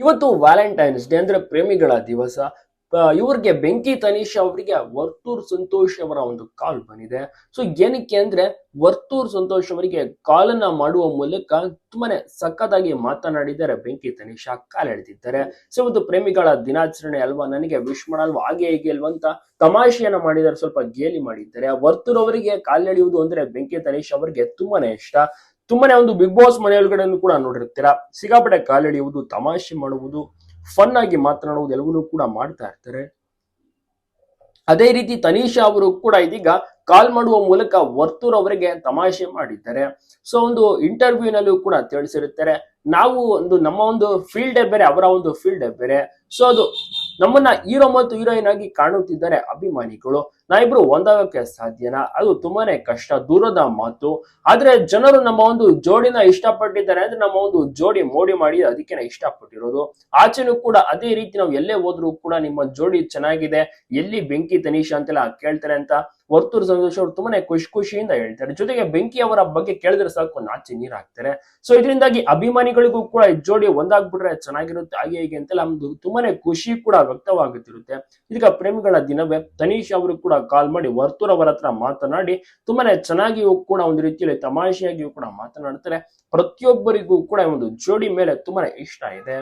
ಇವತ್ತು Valentine's day ಅಂದ್ರೆ ಪ್ರೇಮಿಗಳ ದಿವಸ. ಇವ್ರಿಗೆ ಬೆಂಕಿ ತನೀಶ್ ಅವರಿಗೆ ವರ್ತೂರ್ ಸಂತೋಷ್ ಅವರ ಒಂದು ಕಾಲ್ ಬಂದಿದೆ. ಸೊ ಏನಕ್ಕೆ ಅಂದ್ರೆ ವರ್ತೂರ್ ಸಂತೋಷ್ ಅವರಿಗೆ ಕಾಲನ್ನ ಮಾಡುವ ಮೂಲಕ ತುಂಬಾನೇ ಸಖತ್ತಾಗಿ ಮಾತನಾಡಿದ್ದಾರೆ. ಬೆಂಕಿ ತನೀಶ್ ಕಾಲ್ ಎಳೆದಿದ್ದಾರೆ. ಸೊ ಇವತ್ತು ಪ್ರೇಮಿಗಳ ದಿನಾಚರಣೆ ಅಲ್ವಾ? ನನಗೆ ವಿಶ್ ಮಾಡಲ್ವಾ? ಹಾಗೆ ಹೀಗೆ ಅಲ್ವಾ ಅಂತ ತಮಾಷೆಯನ್ನ ಮಾಡಿದ್ದಾರೆ. ಸ್ವಲ್ಪ ಗೇಲಿ ಮಾಡಿದ್ದಾರೆ. ವರ್ತೂರ್ ಅವರಿಗೆ ಕಾಲೆಳೆಯುವುದು ಅಂದ್ರೆ ಬೆಂಕಿ ತನೀಶ್ ಅವರಿಗೆ ತುಂಬಾನೇ ಇಷ್ಟ. ತುಂಬಾನೇ ಒಂದು ಬಿಗ್ ಬಾಸ್ ಮನೆಯೊಳಗಡೆನೂ ಕೂಡ ನೋಡಿರ್ತೀರಾ? ಸಿಗಾಪಟ್ಟೆ ಕಾಲೆಳೆಯುವುದು ತಮಾಷೆ ಮಾಡುವುದು ಫನ್ ಆಗಿ ಮಾತನಾಡುವುದು ಎಲ್ಲವನ್ನೂ ಕೂಡ ಮಾಡ್ತಾ ಇರ್ತಾರೆ. ಅದೇ ರೀತಿ ತನೀಶಾ ಅವರು ಕೂಡ ಇದೀಗ ಕಾಲ್ ಮಾಡುವ ಮೂಲಕ ವರ್ತೂರ್ ಅವರಿಗೆ ತಮಾಷೆ ಮಾಡಿದ್ದಾರೆ. ಸೊ ಒಂದು ಇಂಟರ್ವ್ಯೂ ನಲ್ಲೂ ಕೂಡ ತಿಳಿಸಿರುತ್ತಾರೆ. ನಾವು ಒಂದು ನಮ್ಮ ಒಂದು ಫೀಲ್ಡ್ ಬೇರೆ, ಅವರ ಒಂದು ಫೀಲ್ಡ್ ಬೇರೆ. ಸೊ ಅದು ನಮ್ಮನ್ನ ಹೀರೋ ಮತ್ತು ಹೀರೋಯಿನ್ ಆಗಿ ಕಾಣುತ್ತಿದ್ದಾರೆ ಅಭಿಮಾನಿಗಳು. ನಾವಿಬ್ರು ಒಂದಾಗಕ್ಕೆ ಸಾಧ್ಯನಾ? ಅದು ತುಂಬಾನೇ ಕಷ್ಟ, ದೂರದ ಮಾತು. ಆದ್ರೆ ಜನರು ನಮ್ಮ ಒಂದು ಜೋಡಿನ ಇಷ್ಟಪಟ್ಟಿದ್ದಾರೆ ಅಂದ್ರೆ ನಮ್ಮ ಒಂದು ಜೋಡಿ ಮೋಡಿ ಮಾಡಿ ಅದಕ್ಕೆ ಇಷ್ಟಪಟ್ಟಿರೋದು. ಆಚೆನೂ ಕೂಡ ಅದೇ ರೀತಿ ನಾವು ಎಲ್ಲೇ ಹೋದ್ರು ಕೂಡ ನಿಮ್ಮ ಜೋಡಿ ಚೆನ್ನಾಗಿದೆ. ಎಲ್ಲಿ ಬೆಂಕಿ ತನೀಶ್ ಅಂತೆಲ್ಲ ಕೇಳ್ತಾರೆ ಅಂತ ವರ್ತೂರ್ ಸಂತೋಷ್ ಅವರು ತುಂಬಾನೇ ಖುಷಿ ಖುಷಿಯಿಂದ ಹೇಳ್ತಾರೆ. ಜೊತೆಗೆ ಬೆಂಕಿ ಅವರ ಬಗ್ಗೆ ಕೇಳಿದ್ರೆ ಸಾಕು, ನಾಚೆ ನೀರು ಹಾಕ್ತಾರೆ. ಸೊ ಇದರಿಂದಾಗಿ ಅಭಿಮಾನಿಗಳಿಗೂ ಕೂಡ ಈ ಜೋಡಿ ಒಂದಾಗ್ಬಿಟ್ರೆ ಚೆನ್ನಾಗಿರುತ್ತೆ, ಹಾಗೆ ಹೀಗೆ ಅಂತೆಲ್ಲ ನಮ್ದು ತುಂಬಾನೇ ಖುಷಿ ಕೂಡ ವ್ಯಕ್ತವಾಗುತ್ತಿರುತ್ತೆ. ಇದೀಗ ಪ್ರೇಮಿಗಳ ದಿನವೇ. ತನೀಶ್ ಅವರು ಕೂಡ ಕಾಲ್ ಮಾಡಿ ವರ್ತೂರ್ ಅವರ ಹತ್ರ ಮಾತನಾಡಿ ತುಂಬಾನೇ ಚೆನ್ನಾಗಿಯೂ ಕೂಡ ಒಂದು ರೀತಿಯಲ್ಲಿ ತಮಾಷೆಯಾಗಿಯೂ ಕೂಡ ಮಾತನಾಡ್ತಾರೆ. ಪ್ರತಿಯೊಬ್ಬರಿಗೂ ಕೂಡ ಒಂದು ಜೋಡಿ ಮೇಲೆ ತುಂಬಾನೇ ಇಷ್ಟ ಇದೆ.